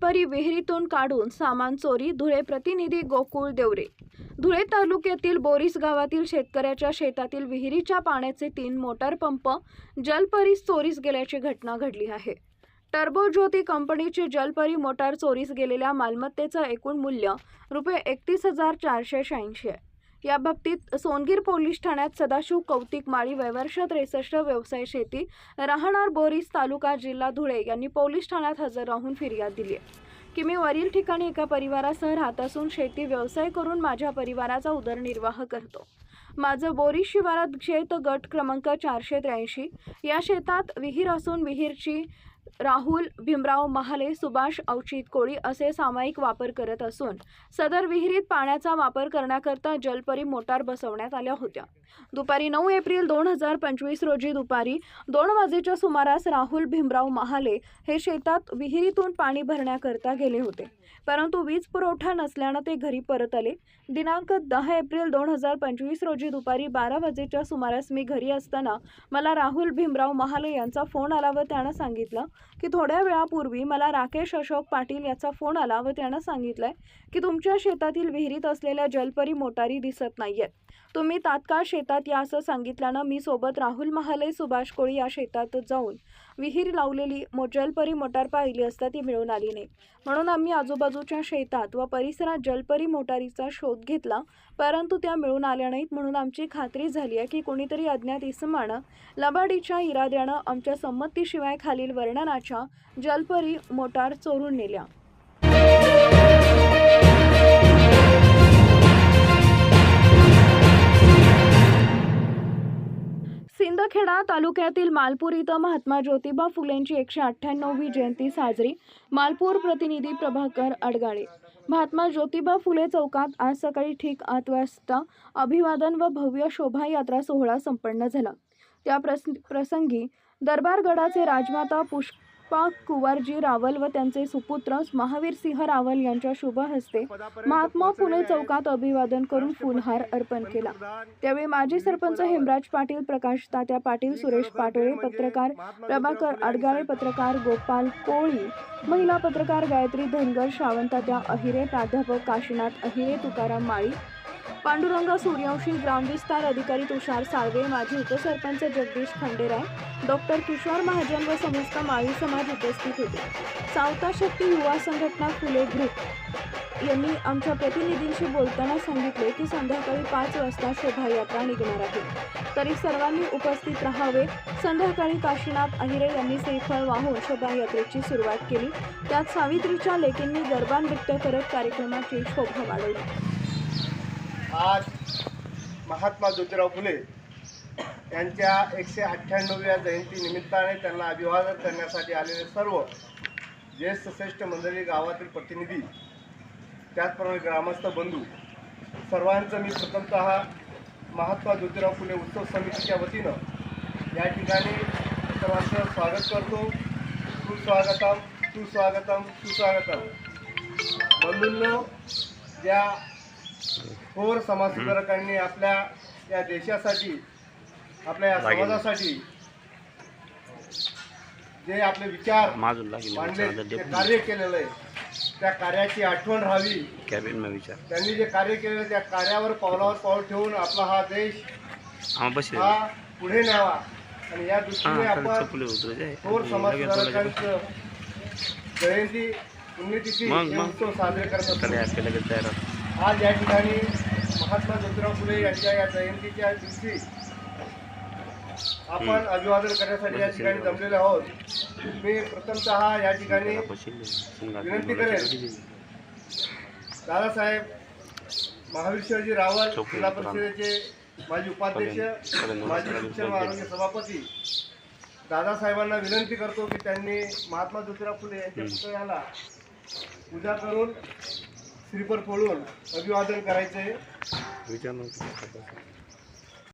दुपारी विहिरीतून काढून सामान चोरी धुळे प्रतिनिधी गोकुळ देवरे. धुळे तालुक्यातील बोरीस गावातील शेतकऱ्याच्या शेतातील विहिरीच्या पाण्याचे तीन मोटार पंप जलपरीस चोरीस गेल्याची घटना घडली आहे. टर्बो ज्योती कंपनीची जलपरी मोटार चोरीस गेलेल्या मालमत्तेचं एकूण मूल्य रुपये एकतीस हजार चारशे शहाऐंशी आहे. या बाबतीत सोनगीर पोलीस ठाण्यात सदाशिव कौतिक माळी वयवर्ष त्रेसष्ट व्यवसाय शेती राहणार बोरीस तालुका जिल्हा धुळे यांनी पोलीस ठाण्यात हजर राहून फिर्याद दिली आहे. की मी वरील ठिकाणी एका परिवारासह राहत असून शेती व्यवसाय करून माझ्या परिवाराचा उदरनिर्वाह करतो. माझं बोरी शिवारात शेत गट क्रमांक चारशे त्र्याऐंशी या शेतात विहीर असून विहीरची राहुल भीमराव महाले सुभाष अवचित कोळी असे सामायिक वापर करत असून सदर विहिरीत पाण्याचा वापर करण्याकरता जलपरी मोटार बसवण्यात आल्या होत्या. दुपारी नऊ एप्रिल दोन हजार पंचवीस रोजी दुपारी दोन वाजेच्या सुमारास राहुल भीमराव महाले हे शेतात विहिरीतून पाणी भरण्याकरता गेले होते. परंतु वीज पुरवठा नसल्यानं ते घरी परत आले. दिनांक दहा एप्रिल दोन हजार पंचवीस रोजी दुपारी बारा वाजेच्या सुमारास मी घरी असताना मला राहुल भीमराव महाले यांचा फोन आला व त्यानं सांगितलं की थोड्या वेळापूर्वी मला राकेश अशोक पाटील याचा फोन आला व त्यानं सांगितलंय की तुमच्या शेतातील विहिरीत असलेल्या जलपरी मोटारी दिसत नाहीयेत. तुम्ही तात्काळ शेतात या असं सांगितल्यानं मी सोबत राहुल महाले सुभाष कोळी या शेतात जाऊन विहीर लावलेली मो जलपरी मोटार पाहिली असता ती मिळून आली नाही. म्हणून आम्ही आजूबाजूच्या शेतात व परिसरात जलपरी मोटारीचा शोध घेतला परंतु त्या मिळून आल्या नाहीत म्हणून आमची खात्री झाली आहे की कोणीतरी अज्ञात इसमानं लबाडीच्या इराद्यानं आमच्या संमतीशिवाय खालील वर्णनाच्या जलपरी मोटार चोरून नेल्या. सिंदखेडा तालुक्यातील मालपूर इथं महात्मा ज्योतिबा फुलेंची एकशे अठ्ठ्याण्णववी जयंती साजरी. मालपूर प्रतिनिधी प्रभाकर अडगाळे. महात्मा ज्योतिबा फुले चौकात आज सकाळी ठीक आठ वाजता अभिवादन व भव्य शोभायात्रा सोहळा संपन्न झाला. त्या प्रस प्रसंगी दरबारगडाचे राजमाता पुष्पा कुवारजी रावल व त्यांचे सुपुत्र महावीर सिंह रावल यांच्या शुभ हस्ते महात्मा फुले चौकात अभिवादन करून फुलहार अर्पण केला. त्यावेळी माजी सरपंच हेमराज पाटील प्रकाश तात्या पाटील सुरेश पाटोळे पत्रकार प्रभाकर अडगाळे पत्रकार गोपाल कोळी महिला पत्रकार गायत्री धनगर श्रावणतात्या अहिरे प्राध्यापक काशीनाथ अहिरे तुकाराम माळी पांडुरंग सूर्यवंशी ग्रामविस्तार अधिकारी तुषार साळवे माजी उपसरपंच जगदीश खंडेराय डॉक्टर तुषार महाजन व समस्त माळी समाज उपस्थित होते. सावता शक्ती युवा संघटना फुले ग्रुप यांनी आमच्या प्रतिनिधींशी बोलताना सांगितले की संध्याकाळी पाच वाजता शोभायात्रा निघणार आहे. तरी सर्वांनी उपस्थित राहावे. संध्याकाळी काशीनाथ अहिरे यांनी श्रीफळ वाहून शोभायात्रेची सुरुवात केली. त्यात सावित्रीच्या लेकींनी गरबा नृत्य करत कार्यक्रमाची शोभा वाढवली. आज महात्मा ज्योतिराव फुले यांच्या एकशे अठ्ठ्याण्णव्या जयंतीनिमित्ताने त्यांना अभिवादन करण्यासाठी आलेले सर्व ज्येष्ठ श्रेष्ठ मंडळी गावातील प्रतिनिधी त्याचप्रमाणे ग्रामस्थ बंधू सर्वांचं मी प्रथमतः महात्मा ज्योतिराव फुले उत्सव समितीच्या वतीनं या ठिकाणी सर्वांचं स्वागत करतो. सुस्वागतम सुस्वागतम सुस्वागतम. बंधूंनो ज्या थोर समाजसुधारकांनी आपल्या या देशासाठी आपल्या या समाजासाठी जे आपले विचार मांडले जे कार्य केलेलं आहे त्या कार्याची आठवण राहावी. विचार. त्यांनी जे कार्य केलेलं त्या कार्यावर पावलावर पाऊल ठेवून आपला हा देश हा पुढे न्यावा. आणि या दृष्टीने आपण थोर. समाजसुधारकांचं जयंती पुण्यतिथी. उत्सव साजरे करत असतो. आज या ठिकाणी महात्मा ज्योतिराव फुले यांच्या या जयंतीच्या दिवशी आपण अभिवादन करण्यासाठी या ठिकाणी जमलेले आहोत मी प्रथमतः या ठिकाणी विनंती. करेन. दादासाहेब महावीर शिवाजी रावल चौकी जिल्हा. परिषदेचे माजी उपाध्यक्ष माजी. शिक्षण आरोग्य सभापती दादासाहेबांना विनंती करतो की त्यांनी महात्मा ज्योतिराव फुले यांच्या. पुतळ्याला पूजा करून श्रीफळ फोडून अभिवादन करायचं विचार